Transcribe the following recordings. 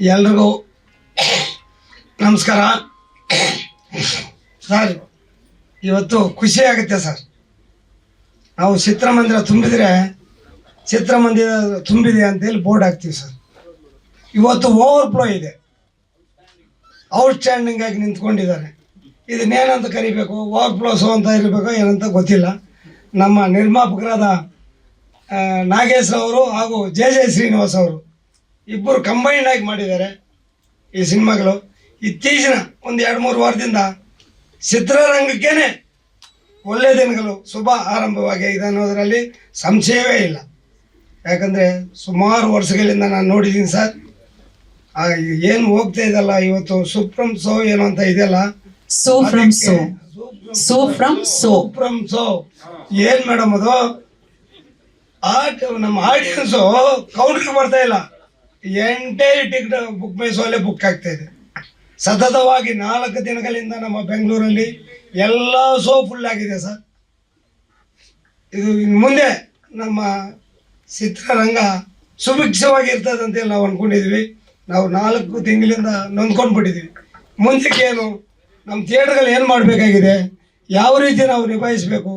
ಎಲ್ರಿಗೂ ನಮಸ್ಕಾರ. ಸರ್, ಇವತ್ತು ಖುಷಿ ಆಗುತ್ತೆ ಸರ್. ನಾವು ಚಿತ್ರಮಂದಿರ ತುಂಬಿದರೆ ಚಿತ್ರಮಂದಿರ ತುಂಬಿದೆ ಅಂತೇಳಿ ಬೋರ್ಡ್ ಹಾಕ್ತೀವಿ ಸರ್. ಇವತ್ತು ಓವರ್ ಫ್ಲೋ ಇದೆ. ಔಟ್ಸ್ಟ್ಯಾಂಡಿಂಗ್ ಆಗಿ ನಿಂತ್ಕೊಂಡಿದ್ದಾರೆ. ಇದನ್ನೇನಂತ ಕರಿಬೇಕು? ಓವರ್ ಫ್ಲೋಸು ಅಂತ ಇರಬೇಕು ಏನಂತ ಗೊತ್ತಿಲ್ಲ. ನಮ್ಮ ನಿರ್ಮಾಪಕರಾದ ನಾಗೇಶ್ ಅವರು ಹಾಗೂ ಜೆ ಜೆ ಶ್ರೀನಿವಾಸ್ ಅವರು ಇಬ್ಬರು ಕಂಬೈಂಡ್ ಆಗಿ ಮಾಡಿದ್ದಾರೆ ಈ ಸಿನಿಮಾಗಳು. ಇತ್ತೀಚಿನ ಒಂದು ಎರಡು ಮೂರು ವಾರದಿಂದ ಚಿತ್ರರಂಗಕ್ಕೇ ಒಳ್ಳೆಯ ದಿನಗಳು ಶುಭ ಆರಂಭವಾಗಿದೆ ಅನ್ನೋದರಲ್ಲಿ ಸಂಶಯವೇ ಇಲ್ಲ. ಯಾಕಂದರೆ ಸುಮಾರು ವರ್ಷಗಳಿಂದ ನಾನು ನೋಡಿದ್ದೀನಿ ಸರ್. ಏನು ಹೋಗ್ತಾ ಇದಲ್ಲ ಇವತ್ತು? ಸುಪ್ರಂ ಸೋ ಏನು ಅಂತ ಇದೆಯಲ್ಲ? So from so so from so from so ಏನು ಮೇಡಮ್ ಅದು? ಆಟ ನಮ್ಮ ಆಡಿಯನ್ಸು ಕೌಂಟ್ ಮಾಡ್ತಾ ಇಲ್ಲ. ಎಂಟೇ ಟಿಕೆಟ್ ಬುಕ್ ಮೈ ಬುಕ್ ಆಗ್ತಾ ಇದೆ. ಸತತವಾಗಿ ನಾಲ್ಕು ದಿನಗಳಿಂದ ನಮ್ಮ ಬೆಂಗಳೂರಲ್ಲಿ ಎಲ್ಲ ಸೋ ಫುಲ್ ಆಗಿದೆ ಸರ್. ಇದು ಇನ್ನು ಮುಂದೆ ನಮ್ಮ ಚಿತ್ರರಂಗ ಸುಭಿಕ್ಷವಾಗಿ ಇರ್ತದೆ ಅಂತೇಳಿ ನಾವು ಅಂದ್ಕೊಂಡಿದ್ವಿ ನಾವು ನಾಲ್ಕು ತಿಂಗಳಿಂದ ನೊಂದ್ಕೊಂಡು ಬಿಟ್ಟಿದ್ವಿ ಮುಂದಕ್ಕೆ ಏನು, ನಮ್ಮ ಥಿಯೇಟ್ರ್ಗಳು ಏನು ಮಾಡಬೇಕಾಗಿದೆ? ಯಾವ ರೀತಿ ನಾವು ನಿಭಾಯಿಸಬೇಕು?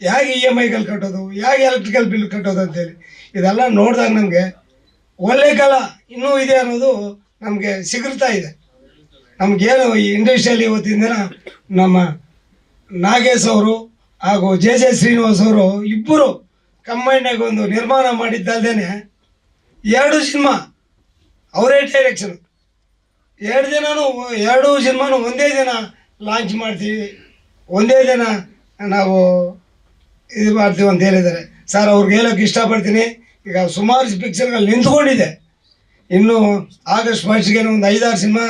ಹೇಗೆ ಇ ಎಂ ಐಗಳು ಕಟ್ಟೋದು, ಹೇಗೆ ಎಲೆಕ್ಟ್ರಿಕಲ್ ಬಿಲ್ ಕಟ್ಟೋದು ಅಂತೇಳಿ. ಇದೆಲ್ಲ ನೋಡಿದಾಗ ನಮಗೆ ಒಳ್ಳೆ ಕಾಲ ಇನ್ನೂ ಇದೆ ಅನ್ನೋದು ನಮಗೆ ಸಿಗುತ್ತಾ ಇದೆ. ನಮಗೇನು ಈ ಇಂಡಸ್ಟ್ರಿಯಲ್ಲಿ ಇವತ್ತಿನ ದಿನ ನಮ್ಮ ನಾಗೇಶ್ ಅವರು ಹಾಗೂ ಜೆ ಜೆ ಶ್ರೀನಿವಾಸ್ ಅವರು ಇಬ್ಬರು ಕಂಬೈನಾಗಿ ಒಂದು ನಿರ್ಮಾಣ ಮಾಡಿದ್ದಲ್ದೇನೆ ಎರಡು ಸಿನಿಮಾ ಅವರೇ ಡೈರೆಕ್ಷನ್ ಎರಡು ದಿನವೂ ಎರಡು ಸಿನಿಮಾನು ಒಂದೇ ದಿನ ಲಾಂಚ್ ಮಾಡ್ತೀವಿ. ಒಂದೇ ದಿನ ನಾವು ಇದು ಮಾಡ್ತೀವಿ ಅಂತ ಹೇಳಿದ್ದಾರೆ. ಸರ್ ಅವ್ರಿಗೆ ಹೇಳೋಕೆ ಇಷ್ಟಪಡ್ತೀನಿ. ಈಗ ಸುಮಾರು ಪಿಕ್ಚರ್ಗಳು ನಿಂತ್ಕೊಂಡಿದೆ. ಇನ್ನು ಆಗಸ್ಟ್ ಫಸ್ಟ್ಗೆ ಒಂದು ಐದಾರು ಸಿನಿಮಾ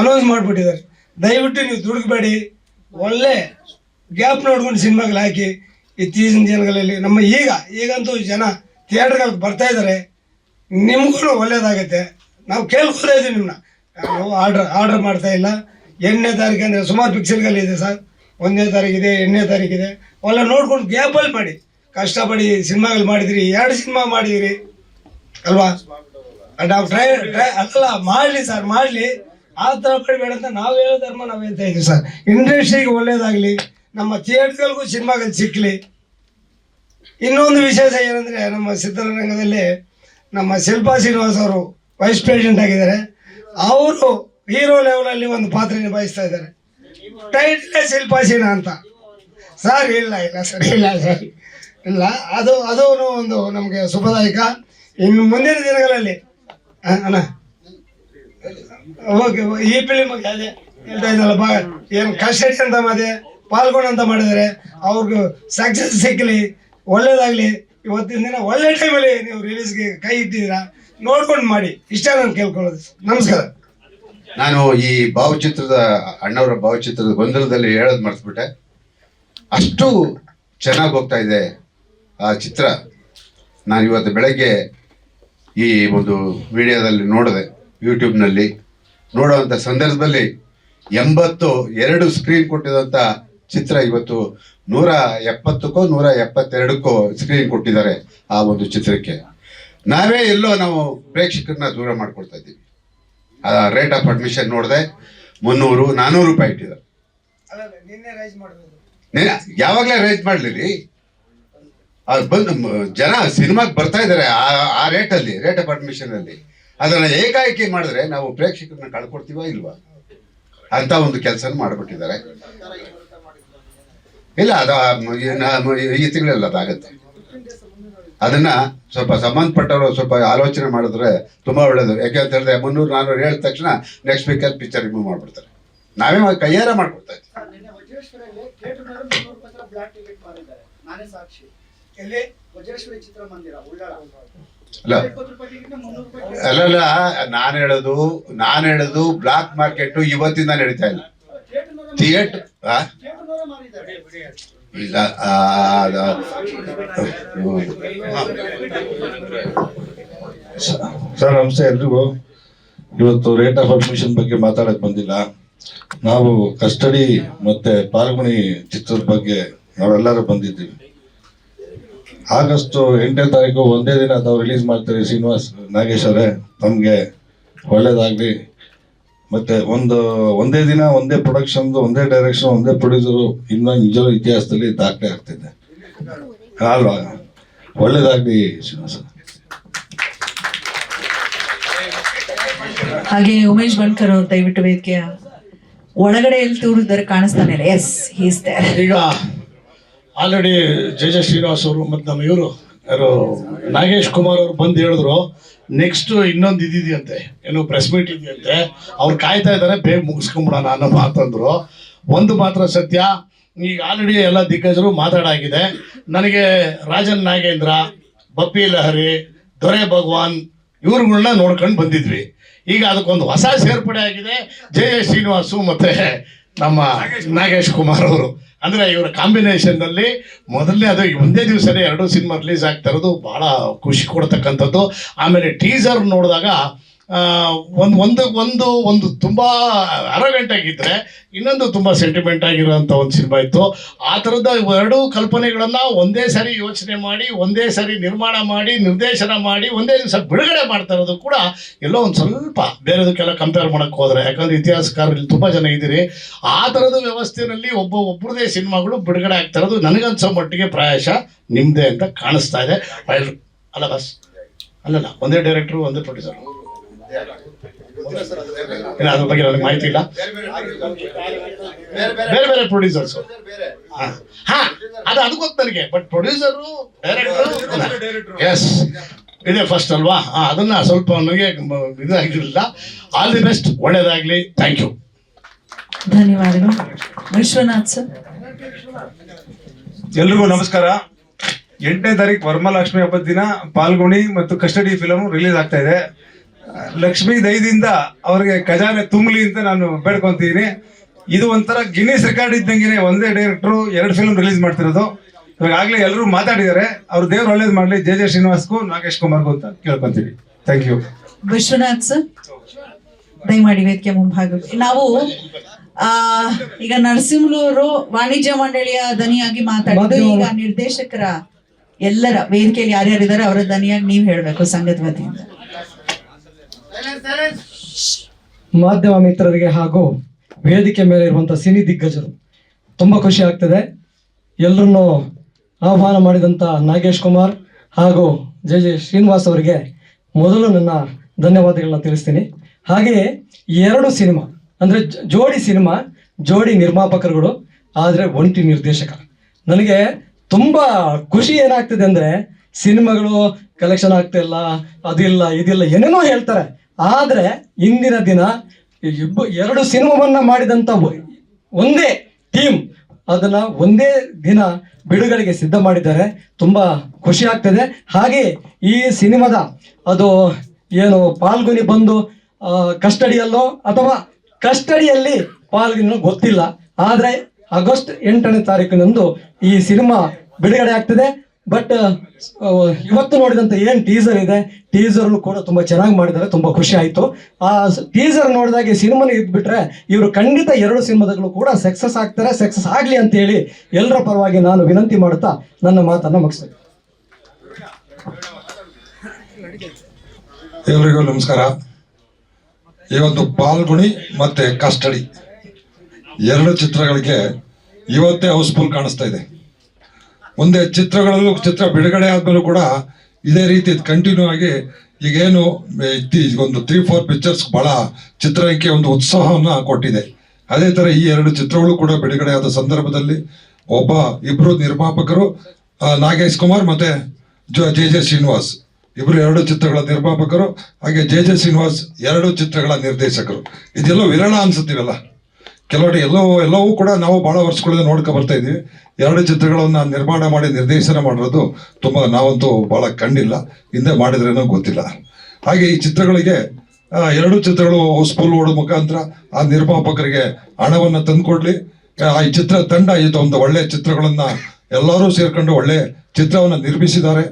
ಅನೌನ್ಸ್ ಮಾಡಿಬಿಟ್ಟಿದ್ದಾರೆ. ದಯವಿಟ್ಟು ನೀವು ದುಡುಕಬೇಡಿ. ಒಳ್ಳೆ ಗ್ಯಾಪ್ ನೋಡ್ಕೊಂಡು ಸಿನಿಮಾಗಳು ಹಾಕಿ. ಇತ್ತೀಚಿನ ದಿನಗಳಲ್ಲಿ ನಮ್ಮ ಈಗ, ಈಗಂತೂ ಜನ ಥಿಯೇಟ್ರ್ಗಳಿಗೆ ಬರ್ತಾ ಇದ್ದಾರೆ. ನಿಮಗೂ ಒಳ್ಳೇದಾಗುತ್ತೆ. ನಾವು ಕೇಳ್ಕೊತಾ ಇದ್ದೀವಿ ನಿಮ್ಮನ್ನ ನಾವು ಆರ್ಡ್ರ್ ಆರ್ಡ್ರ್ ಮಾಡ್ತಾ ಇಲ್ಲ. ಎಂಟನೇ ತಾರೀಕು ಅಂದರೆ ಸುಮಾರು ಪಿಕ್ಚರ್ಗಳಿದೆ ಸರ್ ಒಂದನೇ ತಾರೀಕಿದೆ ಎಂಟನೇ ತಾರೀಕಿದೆ ಅವೆಲ್ಲ ನೋಡ್ಕೊಂಡು ಗ್ಯಾಪಲ್ಲಿ ಮಾಡಿ. ಕಷ್ಟಪಡಿ ಸಿನಿಮಾಗಳು ಮಾಡಿದಿರಿ, ಎರಡು ಸಿನಿಮಾ ಮಾಡಿದಿರಿ. ಅಲ್ವಾ? ನಾವು ಟ್ರೈ ಟ್ರೈ ಅಲ್ಲ, ಮಾಡಲಿ ಸರ್ ಮಾಡಲಿ. ಆ ಥರ ಬೇಡ ಅಂತ ನಾವು ಹೇಳೋ ಧರ್ಮ ನಾವು ಹೇಳ್ತಾ ಇದ್ದೀವಿ ಸರ್ ಇಂಡಸ್ಟ್ರಿಗೆ ಒಳ್ಳೇದಾಗಲಿ, ನಮ್ಮ ಥಿಯೇಟ್ರ್ಗಳಿಗೂ ಸಿನಿಮಾಗಳು ಸಿಕ್ಕಲಿ ಇನ್ನೊಂದು ವಿಶೇಷ ಏನಂದರೆ, ನಮ್ಮ ಚಿತ್ರರಂಗದಲ್ಲಿ ನಮ್ಮ ಶಿಲ್ಪಾ ಶ್ರೀನಿವಾಸ್ ಅವರು ವೈಸ್ ಪ್ರೆಸಿಡೆಂಟ್ ಆಗಿದ್ದಾರೆ. ಅವರು ಹೀರೋ ಲೆವೆಲಲ್ಲಿ ಒಂದು ಪಾತ್ರ ನಿಭಾಯಿಸ್ತಾ ಇದ್ದಾರೆ. ಟೈಟ್ಲೇ ಶಿಲ್ಪಾ ಸಿನ್ಹಾ ಅಂತ. ಸರ್ ಇಲ್ಲ ಇಲ್ಲ ಸರ್ ಇಲ್ಲ ಸರ್ ಇಲ್ಲ, ಅದು ಅದೂ ಒಂದು ನಮಗೆ ಶುಭದಾಯಕ ಇನ್ನು ಮುಂದಿನ ದಿನಗಳಲ್ಲಿ ಅಣ್ಣ. ಓಕೆ ಈ ಫಿಲಿಮ್ ಅದೇ ಹೇಳ್ತಾ ಇದ್ದಲ್ಲಪ್ಪ ಏನು ಕಷ್ಟ ಅಂತ ಮಾಡಿದೆ ಪಾಲ್ಗೊಂಡು ಅಂತ ಮಾಡಿದರೆ. ಅವ್ರಿಗೂ ಸಕ್ಸಸ್ ಸಿಕ್ಕಲಿ ಒಳ್ಳೇದಾಗಲಿ. ಇವತ್ತಿನ ದಿನ ಒಳ್ಳೆ ಟೈಮಲ್ಲಿ ನೀವು ರಿಲೀಸ್ಗೆ ಕೈ ಇಟ್ಟಿದ್ದೀರಾ. ನೋಡ್ಕೊಂಡು ಮಾಡಿ. ಇಷ್ಟ ನಾನು ಕೇಳ್ಕೊಳ್ಳೋದು ನಮಸ್ಕಾರ. ನಾನು ಈ ಭಾವಚಿತ್ರದ, ಅಣ್ಣವರ ಭಾವಚಿತ್ರದ ಗೊಂದಲದಲ್ಲಿ ಹೇಳೋದು ಮರ್ತ್ಬಿಟ್ಟೆ. ಅಷ್ಟು ಚೆನ್ನಾಗಿ ಹೋಗ್ತಾ ಇದೆ ಆ ಚಿತ್ರ. ನಾನು ಇವತ್ತು ಬೆಳಗ್ಗೆ ಈ ಒಂದು ವಿಡಿಯೋದಲ್ಲಿ ನೋಡಿದೆ, ಯೂಟ್ಯೂಬ್ನಲ್ಲಿ. ನೋಡುವಂಥ ಸಂದರ್ಭದಲ್ಲಿ ಎಂಬತ್ತು, ಎರಡು ಸ್ಕ್ರೀನ್ ಕೊಟ್ಟಿದಂಥ ಚಿತ್ರ ಇವತ್ತು ನೂರ ಎಪ್ಪತ್ತಕ್ಕೋ, ನೂರ ಎಪ್ಪತ್ತೆರಡಕ್ಕೋ ಸ್ಕ್ರೀನ್ ಕೊಟ್ಟಿದ್ದಾರೆ ಆ ಒಂದು ಚಿತ್ರಕ್ಕೆ. ನಾವೇ ಎಲ್ಲೋ ನಾವು ಪ್ರೇಕ್ಷಕರನ್ನ ದೂರ ಮಾಡ್ಕೊಳ್ತಾ ಇದ್ದೀವಿ. ರೇಟ್ ಆಫ್ ಅಡ್ಮಿಷನ್ ನೋಡಿದೆ ಮುನ್ನೂರು ನಾನ್ನೂರು ರೂಪಾಯಿ ಇಟ್ಟಿದ್ದಾರೆ. ಯಾವಾಗಲೇ ರೈಸ್ ಮಾಡಲಿ ಬಂದು ಜನ ಸಿನಿಮಾಗೆ ಬರ್ತಾ ಇದ್ದಾರೆ ಆ ಆ ರೇಟಲ್ಲಿ ರೇಟ್ ಆಫ್ ಅಡ್ಮಿಷನ್ ಅಲ್ಲಿ. ಅದನ್ನ ಏಕಾಏಕಿ ಮಾಡಿದ್ರೆ ನಾವು ಪ್ರೇಕ್ಷಕರನ್ನ ಕಳ್ಕೊಡ್ತೀವ ಇಲ್ವಾ? ಅಂತ ಒಂದು ಕೆಲಸ ಮಾಡಿಬಿಟ್ಟಿದ್ದಾರೆ. ಇಲ್ಲ ಅದು ಆ ಈ ತಿಂಗಳಲ್ಲಿ ಅದಾಗತ್ತೆ. ಅದನ್ನ ಸ್ವಲ್ಪ ಸಂಬಂಧಪಟ್ಟವರು ಸ್ವಲ್ಪ ಆಲೋಚನೆ ಮಾಡಿದ್ರೆ ತುಂಬಾ ಒಳ್ಳೇದು. ಯಾಕೆ ಅಂತ ಹೇಳಿದ್ರೆ ಮುನ್ನೂರು ನಾನ್ನೂರು ಹೇಳಿದ ತಕ್ಷಣ ನೆಕ್ಸ್ಟ್ ವೀಕಲ್ಲಿ ಪಿಕ್ಚರ್ ರಿಮೂವ್ ಮಾಡ್ಬಿಡ್ತಾರೆ. ನಾವೇ ಕೈಯಾರ ಮಾಡ್ಕೊಡ್ತಾ ಅಲ್ಲ. ಅಲ್ಲಲ್ಲ ನಾನು ಹೇಳೋದು ನಾನು ಹೇಳೋದು ಬ್ಲಾಕ್ ಮಾರ್ಕೆಟ್ ಇವತ್ತಿಂದ ನಡೀತಾ ಇಲ್ಲ. ಥಿಯೇಟರ್ ಸರ್, ನಮಸ್ತೆ ಎಲ್ರಿಗೂ. ಇವತ್ತು ರೇಟ್ ಆಫ್ ಅಡ್ಮಿಷನ್ ಬಗ್ಗೆ ಮಾತಾಡಕ್ ಬಂದಿಲ್ಲ. ನಾವು ಕಸ್ಟಡಿ ಮತ್ತೆ ಪಾಲ್ಗುಣಿ ಚಿತ್ರದ ಬಗ್ಗೆ ನಾವೆಲ್ಲರೂ ಬಂದಿದ್ದೀವಿ. ಆಗಸ್ಟ್ ಎಂಟನೇ ತಾರೀಕು ಒಂದೇ ದಿನ ತಾವು ರಿಲೀಸ್ ಮಾಡ್ತೀರಿ ಶ್ರೀನಿವಾಸ್ ನಾಗೇಶ್ ಅವರೇ. ತಮಗೆ ಒಳ್ಳೇದಾಗಲಿ. ಮತ್ತೆ ಒಂದು ಒಂದೇ ದಿನ ಒಂದೇ ಪ್ರೊಡಕ್ಷನ್ ಒಂದೇ ಡೈರೆಕ್ಷನ್ ಒಂದೇ ಪ್ರೊಡ್ಯೂಸರು ಇನ್ನ ನಿಜ ಇತಿಹಾಸದಲ್ಲಿ ದಾಖಲೆ ಆಗ್ತಿದೆ. ಅಲ್ವಾ ಒಳ್ಳೇದಾಗಲಿ ಶ್ರೀನಿವಾಸ. ಹಾಗೆ ಉಮೇಶ್ ಬಣ್ಕರ್ ಅವ್ರು ದಯವಿಟ್ಟು ವೇದಿಕೆ ಒಳಗಡೆ ಎಲ್ಲಿ ತೂರಿದ್ದಾರೆ ಕಾಣಿಸ್ತಾನೆ ಇಲ್ಲ. ಎಸ್ ಹೀಸ್ ಈಗ ಆಲ್ರೆಡಿ ಜಯ ಜಯ ಶ್ರೀನಿವಾಸ್ ಅವರು ಮತ್ತು ನಮ್ಮ ಇವರು ಯಾರು ನಾಗೇಶ್ ಕುಮಾರ್ ಅವ್ರು ಬಂದು ಹೇಳಿದ್ರು ನೆಕ್ಸ್ಟ್ ಇನ್ನೊಂದು ಇದಿದೆಯಂತೆ, ಏನು ಪ್ರೆಸ್ ಮೀಟ್ ಇದೆಯಂತೆ, ಅವ್ರು ಕಾಯ್ತಾ ಇದ್ದಾರೆ ಬೇಗ ಮುಗಿಸ್ಕೊಂಬಿಡೋಣ ಅನ್ನೋ ಮಾತಂದ್ರು. ಒಂದು ಮಾತ್ರ ಸತ್ಯ, ಈಗ ಆಲ್ರೆಡಿ ಎಲ್ಲ ದಿಗ್ಗಜರು ಮಾತಾಡಾಗಿದೆ. ನನಗೆ ರಾಜನ್ ನಾಗೇಂದ್ರ, ಬಪ್ಪಿ ಲಹರಿ, ದೊರೆ ಭಗವಾನ್ ಇವ್ರುಗಳನ್ನ ನೋಡ್ಕೊಂಡು ಬಂದಿದ್ವಿ. ಈಗ ಅದಕ್ಕೊಂದು ಹೊಸ ಸೇರ್ಪಡೆ ಆಗಿದೆ. ಜೆ ಎಸ್ ಶ್ರೀನಿವಾಸು ಮತ್ತೆ ನಮ್ಮ ನಾಗೇಶ್ ಕುಮಾರ್ ಅವರು. ಅಂದ್ರೆ ಇವರ ಕಾಂಬಿನೇಷನ್ನಲ್ಲಿ ಮೊದಲನೇ ಅದು ಒಂದೇ ದಿವಸನೇ ಎರಡು ಸಿನಿಮಾ ರಿಲೀಸ್ ಆಗ್ತಾ ಇರೋದು. ಬಹಳ ಖುಷಿ ಕೊಡ್ತಕ್ಕಂಥದ್ದು. ಆಮೇಲೆ ಟೀಸರ್ ನೋಡಿದಾಗ ಒಂದು ಒಂದು ಒಂದು ಒಂದು ತುಂಬಾ ಅರಗಂಟೆ ಆಗಿದ್ರೆ ಇನ್ನೊಂದು ತುಂಬಾ ಸೆಂಟಿಮೆಂಟ್ ಆಗಿರುವಂತ ಒಂದು ಸಿನಿಮಾ ಇತ್ತು. ಆ ಥರದ ಎರಡೂ ಕಲ್ಪನೆಗಳನ್ನ ಒಂದೇ ಸಾರಿ ಯೋಚನೆ ಮಾಡಿ, ಒಂದೇ ಸಾರಿ ನಿರ್ಮಾಣ ಮಾಡಿ, ನಿರ್ದೇಶನ ಮಾಡಿ, ಒಂದೇ ದಿವಸ ಬಿಡುಗಡೆ ಮಾಡ್ತಾ ಇರೋದು ಕೂಡ ಎಲ್ಲೋ ಒಂದು ಸ್ವಲ್ಪ ಬೇರೆದಕ್ಕೆಲ್ಲ ಕಂಪೇರ್ ಮಾಡಕ್ ಹೋದ್ರೆ. ಯಾಕಂದ್ರೆ ಇತಿಹಾಸಕಾರರಲ್ಲಿ ತುಂಬಾ ಜನ ಇದ್ದೀರಿ. ಆ ಥರದ ವ್ಯವಸ್ಥೆಯಲ್ಲಿ ಒಬ್ಬ ಒಬ್ಬರದೇ ಸಿನಿಮಾಗಳು ಬಿಡುಗಡೆ ಆಗ್ತಾ ಇರೋದು ನನಗನ್ಸೋ ಮಟ್ಟಿಗೆ ಪ್ರಾಯಶಃ ನಿಮ್ದೇ ಅಂತ ಕಾಣಿಸ್ತಾ ಇದೆ. ಅಲ್ಲ ಬಸ್ ಅಲ್ಲಲ್ಲ, ಒಂದೇ ಡೈರೆಕ್ಟ್ರು ಒಂದೇ ಪ್ರೊಡ್ಯೂಸರ್ ಅದ್ರ ಬಗ್ಗೆ ನನಗೆ ಮಾಹಿತಿ ಇಲ್ಲ. ಬೇರೆ ಬೇರೆ ಪ್ರೊಡ್ಯೂಸರ್ಸ್ ಹಾ. ಅದು ಅದು ಗೊತ್ತು ನನಗೆ ಬಟ್ ಪ್ರೊಡ್ಯೂಸರು ಡೈರೆಕ್ಟರ್ ಎಸ್ ಇದೆ ಫಸ್ಟ್ ಅಲ್ವಾ? ಹಾ ಅದನ್ನ ಸ್ವಲ್ಪ ನನಗೆ ಇದಾಗಿರಲಿಲ್ಲ. ಆಲ್ ದಿ ಬೆಸ್ಟ್ ಒಳ್ಳೇದಾಗ್ಲಿ. ಥ್ಯಾಂಕ್ ಯು ಧನ್ಯವಾದಗಳು. ವಿಶ್ವನಾಥ್ ಸರ್. ಎಲ್ರಿಗೂ ನಮಸ್ಕಾರ. ಎಂಟನೇ ತಾರೀಕು ವರಮಹಾಲಕ್ಷ್ಮಿ ಹಬ್ಬದ ದಿನ ಪಾಲ್ಗುಣಿ ಮತ್ತು ಕಸ್ಟಡಿ ಫಿಲಮ್ ರಿಲೀಸ್ ಆಗ್ತಾ ಇದೆ. ಲಕ್ಷ್ಮಿ ದಯದಿಂದ ಅವರಿಗೆ ಖಜಾನೆ ತುಂಬಲಿ ಅಂತ ನಾನು ಬೇಡ್ಕೊಂತೀನಿ. ಇದು ಒಂಥರ ಗಿನ್ನಿಸ್ ರೆಕಾರ್ಡ್ ಇದ್ದಂಗೆ ಒಂದೇ ಡೈರೆಕ್ಟ್ರು ಎರಡು ಫಿಲ್ಮ್ ರಿಲೀಸ್ ಮಾಡ್ತಿರೋದು. ಇವಾಗ ಆಗ್ಲೇ ಎಲ್ಲರೂ ಮಾತಾಡಿದ್ದಾರೆ ಅವ್ರು ದೇವ್ರು ಒಳ್ಳೇದು ಮಾಡ್ಲಿ. ಜೆ ಜೆ ಶ್ರೀನಿವಾಸ್ಗೂ ನಾಗೇಶ್ ಕುಮಾರ್ಗೂ ಅಂತ ಕೇಳ್ಕೊಂತೀವಿ. ಥ್ಯಾಂಕ್ ಯು ವಿಶ್ವನಾಥ್ ಸರ್ ದಯಮಾಡಿ ವೇದಿಕೆ ಮುಂಭಾಗ ನಾವು ಆ ಈಗ ನರಸಿಂಹರು ವಾಣಿಜ್ಯ ಮಂಡಳಿಯ ದನಿಯಾಗಿ ಮಾತಾಡಿದ್ರು ಈಗ ನಿರ್ದೇಶಕರ ಎಲ್ಲರ ವೇದಿಕೆಯಲ್ಲಿ ಯಾರ್ಯಾರಿದ್ದಾರೆ ಅವರ ದನಿಯಾಗಿ ನೀವು ಹೇಳ್ಬೇಕು ಸಂಘದ ವತಿಯಿಂದ. ಮಾಧ್ಯಮ ಮಿತ್ರರಿಗೆ ಹಾಗೂ ವೇದಿಕೆ ಮೇಲೆ ಇರುವಂಥ ಸಿನಿ ದಿಗ್ಗಜರು, ತುಂಬಾ ಖುಷಿ ಆಗ್ತದೆ. ಎಲ್ಲರನ್ನು ಆಹ್ವಾನ ಮಾಡಿದಂತ ನಾಗೇಶ್ ಕುಮಾರ್ ಹಾಗೂ ಜೆ ಜೆ ಶ್ರೀನಿವಾಸ್ ಅವರಿಗೆ ಮೊದಲು ನನ್ನ ಧನ್ಯವಾದಗಳನ್ನ ತಿಳಿಸ್ತೀನಿ. ಹಾಗೆಯೇ ಎರಡು ಸಿನಿಮಾ, ಅಂದ್ರೆ ಜೋಡಿ ಸಿನಿಮಾ, ಜೋಡಿ ನಿರ್ಮಾಪಕರುಗಳು, ಆದ್ರೆ ಒಂಟಿ ನಿರ್ದೇಶಕ. ನನಗೆ ತುಂಬಾ ಖುಷಿ ಏನಾಗ್ತಿದೆ ಅಂದ್ರೆ ಸಿನಿಮಾಗಳು ಕಲೆಕ್ಷನ್ ಆಗ್ತಾ ಇಲ್ಲ, ಅದಿಲ್ಲ, ಇದಿಲ್ಲ, ಏನೇನೋ ಹೇಳ್ತಾರೆ. ಆದರೆ ಇಂದಿನ ದಿನ ಇಬ್ಬ ಎರಡು ಸಿನಿಮಾವನ್ನ ಮಾಡಿದಂಥ ಒಂದೇ ಟೀಮ್ ಅದನ್ನ ಒಂದೇ ದಿನ ಬಿಡುಗಡೆಗೆ ಸಿದ್ಧ ಮಾಡಿದ್ದಾರೆ. ತುಂಬ ಖುಷಿ ಆಗ್ತದೆ. ಹಾಗೆ ಈ ಸಿನಿಮಾದ ಅದು ಏನು ಪಾಲ್ಗುನಿ ಬಂದು ಕಸ್ಟಡಿಯಲ್ಲೋ ಅಥವಾ ಕಸ್ಟಡಿಯಲ್ಲಿ ಪಾಲ್ಗುನಿ ಗೊತ್ತಿಲ್ಲ. ಆದರೆ ಆಗಸ್ಟ್ ಎಂಟನೇ ತಾರೀಕಿನಂದು ಈ ಸಿನಿಮಾ ಬಿಡುಗಡೆ ಆಗ್ತದೆ. ಬಟ್ ಇವತ್ತು ನೋಡಿದಂತ ಏನ್ ಟೀಸರ್ ಇದೆ ಟೀಸರ್ ಕೂಡ ತುಂಬಾ ಚೆನ್ನಾಗಿ ಮಾಡಿದ್ದಾರೆ, ತುಂಬಾ ಖುಷಿ ಆಯ್ತು. ಆ ಟೀಸರ್ ನೋಡಿದಾಗ ಸಿನಿಮಾನ ಇದ್ಬಿಟ್ರೆ ಇವರು ಖಂಡಿತ ಎರಡು ಸಿನಿಮಾದಗಳು ಕೂಡ ಸಕ್ಸಸ್ ಆಗ್ತಾರೆ ಸಕ್ಸಸ್ ಆಗ್ಲಿ ಅಂತ ಹೇಳಿ ಎಲ್ಲರ ಪರವಾಗಿ ನಾನು ವಿನಂತಿ ಮಾಡ್ತಾ ನನ್ನ ಮಾತನ್ನ ಮುಗಿಸ್ತೇನೆ. ಎಲ್ರಿಗೂ ನಮಸ್ಕಾರ. ಇವತ್ತು ಪಾಲ್ಗುಣಿ ಮತ್ತೆ ಕಸ್ಟಡಿ. ಎರಡು ಚಿತ್ರಗಳಿಗೆ ಇವತ್ತೇ ಹೌಸ್ಫುಲ್ ಕಾಣಿಸ್ತಾ ಇದೆ. ಮುಂದೆ ಚಿತ್ರಗಳಲ್ಲೂ ಚಿತ್ರ ಬಿಡುಗಡೆ ಆದ್ಮೇಲೂ ಕೂಡ ಇದೇ ರೀತಿ ಕಂಟಿನ್ಯೂ ಆಗಿ ಈಗೇನು ಒಂದು ತ್ರೀ ಫೋರ್ ಪಿಕ್ಚರ್ಸ್ ಬಹಳ ಚಿತ್ರಕ್ಕೆ ಒಂದು ಉತ್ಸಾಹವನ್ನು ಕೊಟ್ಟಿದೆ. ಅದೇ ತರ ಈ ಎರಡು ಚಿತ್ರಗಳು ಕೂಡ ಬಿಡುಗಡೆ ಆದ ಸಂದರ್ಭದಲ್ಲಿ ಒಬ್ಬ ಇಬ್ಬರು ನಿರ್ಮಾಪಕರು ನಾಗೇಶ್ ಕುಮಾರ್ ಮತ್ತೆ ಜೊ- ಜೆ ಜೆ ಶ್ರೀನಿವಾಸ್. ಇಬ್ಬರು ಎರಡು ಚಿತ್ರಗಳ ನಿರ್ಮಾಪಕರು, ಹಾಗೆ ಜೆ ಜೆ ಶ್ರೀನಿವಾಸ್ ಎರಡು ಚಿತ್ರಗಳ ನಿರ್ದೇಶಕರು. ಇದೆಲ್ಲ ವಿರಳ ಅನ್ಸುತ್ತೀವಲ್ಲ ಕೆಲವೊಡೆ ಎಲ್ಲೋ, ಎಲ್ಲವೂ ಕೂಡ ನಾವು ಬಹಳ ವರ್ಷಗಳಿಂದ ನೋಡ್ಕೊ ಬರ್ತಾ ಇದೀವಿ. ಎರಡು ಚಿತ್ರಗಳನ್ನು ನಿರ್ಮಾಣ ಮಾಡಿ, ನಿರ್ದೇಶನ ಮಾಡಿರೋದು ತುಂಬ ನಾವಂತೂ ಬಹಳ ಕಂಡಿಲ್ಲ. ಹಿಂದೆ ಮಾಡಿದ್ರೇನೋ ಗೊತ್ತಿಲ್ಲ. ಹಾಗೆ ಈ ಚಿತ್ರಗಳಿಗೆ ಎರಡು ಚಿತ್ರಗಳು ಹೌಸ್ಫುಲ್ ಓಡೋ ಮುಖಾಂತರ ಆ ನಿರ್ಮಾಪಕರಿಗೆ ಹಣವನ್ನು ತಂದುಕೊಡ್ಲಿ. ಆ ಚಿತ್ರ ತಂಡ ಇದು ಒಂದು ಒಳ್ಳೆ ಚಿತ್ರಗಳನ್ನು ಎಲ್ಲರೂ ಸೇರ್ಕೊಂಡು ಒಳ್ಳೆ ಚಿತ್ರವನ್ನು ನಿರ್ಮಿಸಿದ್ದಾರೆ.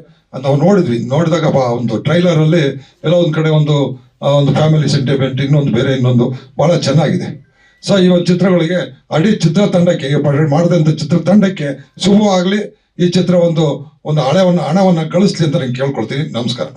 ನಾವು ನೋಡಿದ್ವಿ. ನೋಡಿದಾಗ ಒಂದು ಟ್ರೈಲರಲ್ಲಿ ಎಲ್ಲೋ ಒಂದು ಕಡೆ ಒಂದು ಒಂದು ಫ್ಯಾಮಿಲಿ ಸೆಂಟಿಮೆಂಟ್ ಇನ್ನೊಂದು ಬೇರೆ ಇನ್ನೊಂದು ಭಾಳ ಚೆನ್ನಾಗಿದೆ. ಸೊ ಈ ಚಿತ್ರಗಳಿಗೆ ಅಡಿ ಚಿತ್ರ ಚಿತ್ರತಂಡಕ್ಕೆ ಮಾಡಿದಂಥ ಚಿತ್ರತಂಡಕ್ಕೆ ಶುಭವಾಗಲಿ. ಈ ಚಿತ್ರ ಒಂದು ಒಂದು ಹಳೆವನ್ನು ಹಣವನ್ನು ಗಳಿಸ್ಲಿ ಅಂತ ನಾನು ಕೇಳ್ಕೊಳ್ತೀನಿ. ನಮಸ್ಕಾರ.